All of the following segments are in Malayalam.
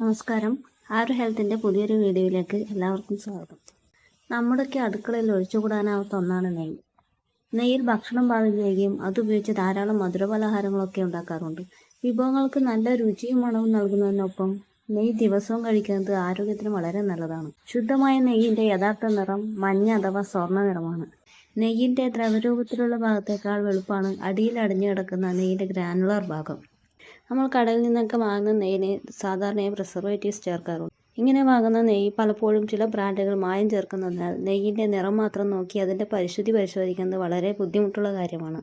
നമസ്കാരം. ആരു ഹെൽത്തിന്റെ പുതിയൊരു വീഡിയോയിലേക്ക് എല്ലാവർക്കും സ്വാഗതം. നമ്മുടെയൊക്കെ അടുക്കളയിൽ ഒഴിച്ചുകൂടാനാവാത്ത ഒന്നാണ് നെയ്യ്. നെയ്യിൽ ഭക്ഷണം പാകം ചെയ്യുകയും അതുപയോഗിച്ച് ധാരാളം മധുരപലഹാരങ്ങളൊക്കെ ഉണ്ടാക്കാറുണ്ട്. വിഭവങ്ങൾക്ക് നല്ല രുചിയും മണവും നൽകുന്നതിനൊപ്പം നെയ്യ് ദിവസവും കഴിക്കുന്നത് ആരോഗ്യത്തിന് വളരെ നല്ലതാണ്. ശുദ്ധമായ നെയ്യിന്റെ യഥാർത്ഥ നിറം മഞ്ഞ അഥവാ സ്വർണ നിറമാണ്. നെയ്യിന്റെ ദ്രവരൂപത്തിലുള്ള ഭാഗത്തേക്കാൾ വെളുപ്പാണ് അടിയിൽ അടിഞ്ഞു കിടക്കുന്ന നെയ്യിന്റെ ഗ്രാനുലർ ഭാഗം. നമ്മൾ കടയിൽ നിന്നൊക്കെ വാങ്ങുന്ന നെയ്യിന് സാധാരണയായി പ്രിസർവേറ്റീവ്സ് ചേർക്കാറുണ്ട്. ഇങ്ങനെ വാങ്ങുന്ന നെയ്യ് പലപ്പോഴും ചില ബ്രാൻഡുകൾ മായം ചേർക്കുന്നതിനാൽ നെയ്യിന്റെ നിറം മാത്രം നോക്കി അതിന്റെ പരിശുദ്ധി പരിശോധിക്കുന്നത് വളരെ ബുദ്ധിമുട്ടുള്ള കാര്യമാണ്.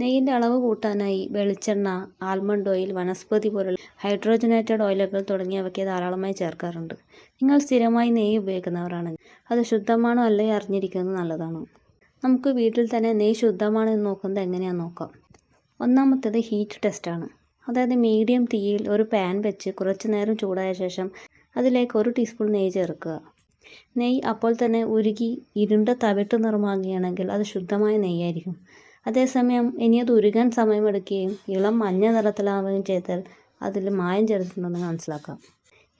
നെയ്യിന്റെ അളവ് കൂട്ടാനായി വെളിച്ചെണ്ണ ആൽമണ്ട് ഓയിൽ വനസ്പതി പോലുള്ള ഹൈഡ്രോജനേറ്റഡ് ഓയിലുകൾ തുടങ്ങിയവയ്ക്ക് ധാരാളമായി ചേർക്കാറുണ്ട്. നിങ്ങൾ സ്ഥിരമായി നെയ്യ് ഉപയോഗിക്കുന്നവരാണെങ്കിൽ അത് ശുദ്ധമാണോ അല്ലേ അറിഞ്ഞിരിക്കുന്നത് നല്ലതാണ്. നമുക്ക് വീട്ടിൽ തന്നെ നെയ്യ് ശുദ്ധമാണോ എന്ന് നോക്കുന്നത് എങ്ങനെയാണെന്ന് നോക്കാം. ഒന്നാമത്തേത് ഹീറ്റ് ടെസ്റ്റാണ് അതായത് മീഡിയം തീയിൽ ഒരു പാൻ വെച്ച് കുറച്ച് നേരം ചൂടായ ശേഷം അതിലേക്ക് ഒരു ടീസ്പൂൺ നെയ്യ് ചേർക്കുക. നെയ്യ് അപ്പോൾ തന്നെ ഉരുകി ഇരുണ്ട തവിട്ട് നിറമാകുകയാണെങ്കിൽ അത് ശുദ്ധമായ നെയ്യായിരിക്കും. അതേസമയം ഇനി അത് ഉരുകാൻ സമയമെടുക്കുകയും ഇളം മഞ്ഞ നിറത്തിലാവുകയും ചെയ്താൽ അതിൽ മായം ചേർത്തിട്ടുണ്ടെന്ന് മനസ്സിലാക്കാം.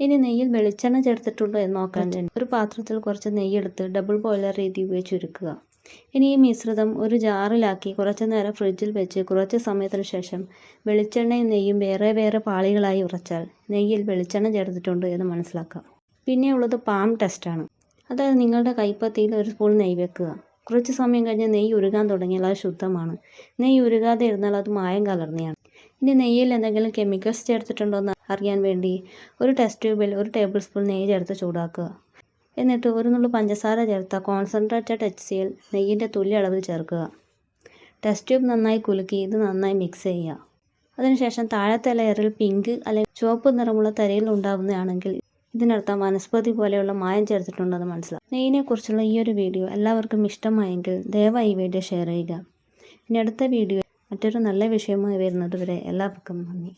ഇനി നെയ്യിൽ വെളിച്ചെണ്ണ ചേർത്തിട്ടുണ്ടോ എന്ന് നോക്കാൻ ഒരു പാത്രത്തിൽ കുറച്ച് നെയ്യെടുത്ത് ഡബിൾ ബോയിലർ രീതി ഉപയോഗിച്ച് ഉരുക്കുക. ഇനി ഈ മിശ്രിതം ഒരു ജാറിലാക്കി കുറച്ചു നേരം ഫ്രിഡ്ജിൽ വെച്ച് കുറച്ച് സമയത്തിന് ശേഷം വെളിച്ചെണ്ണയും നെയ്യും വേറെ വേറെ പാളികളായി ഉറച്ചാൽ നെയ്യിൽ വെളിച്ചെണ്ണ ചേർത്തിട്ടുണ്ട് എന്ന് മനസ്സിലാക്കാം. പിന്നെയുള്ളത് പാം ടെസ്റ്റാണ് അതായത് നിങ്ങളുടെ കൈപ്പത്തിയിൽ ഒരു സ്പൂൺ നെയ്യ് വെക്കുക. കുറച്ച് സമയം കഴിഞ്ഞ് നെയ്യ് ഉരുകാൻ തുടങ്ങിയാൽ അത് ശുദ്ധമാണ്. നെയ്യ് ഉരുകാതെ ഇരുന്നാൽ അത് മായം കലർന്നതാണ്. ഇനി നെയ്യിൽ എന്തെങ്കിലും കെമിക്കൽസ് ചേർത്തിട്ടുണ്ടോ എന്ന് അറിയാൻ വേണ്ടി ഒരു ടെസ്റ്റ് ട്യൂബിൽ ഒരു ടേബിൾ സ്പൂൺ നെയ്യ് ചേർത്ത് ചൂടാക്കുക. എന്നിട്ട് ഒരു നുള്ളു പഞ്ചസാര ചേർത്ത കോൺസെൻട്രേറ്റഡ് എച്ച് സി എൽ നെയ്യിന്റെ തുല്യ അളവിൽ ചേർക്കുക. ടെസ്റ്റ് ട്യൂബ് നന്നായി കുലുക്കി ഇത് നന്നായി മിക്സ് ചെയ്യുക. അതിനുശേഷം താഴത്തെ ലെയറിൽ പിങ്ക് അല്ലെങ്കിൽ ചുവപ്പ് നിറമുള്ള തരയിൽ ഉണ്ടാകുന്നതാണെങ്കിൽ ഇതിനർത്ഥം വനസ്പതി പോലെയുള്ള മായം ചേർത്തിട്ടുണ്ടെന്ന് മനസ്സിലാവും നെയ്യിനെക്കുറിച്ചുള്ള ഈ ഒരു വീഡിയോ എല്ലാവർക്കും ഇഷ്ടമായെങ്കിൽ ദയവായി ഈ വീഡിയോ ഷെയർ ചെയ്യുക. ഇനി അടുത്ത വീഡിയോ മറ്റൊരു നല്ല വിഷയമായി വരുന്നത് വരെ എല്ലാവർക്കും നന്ദി.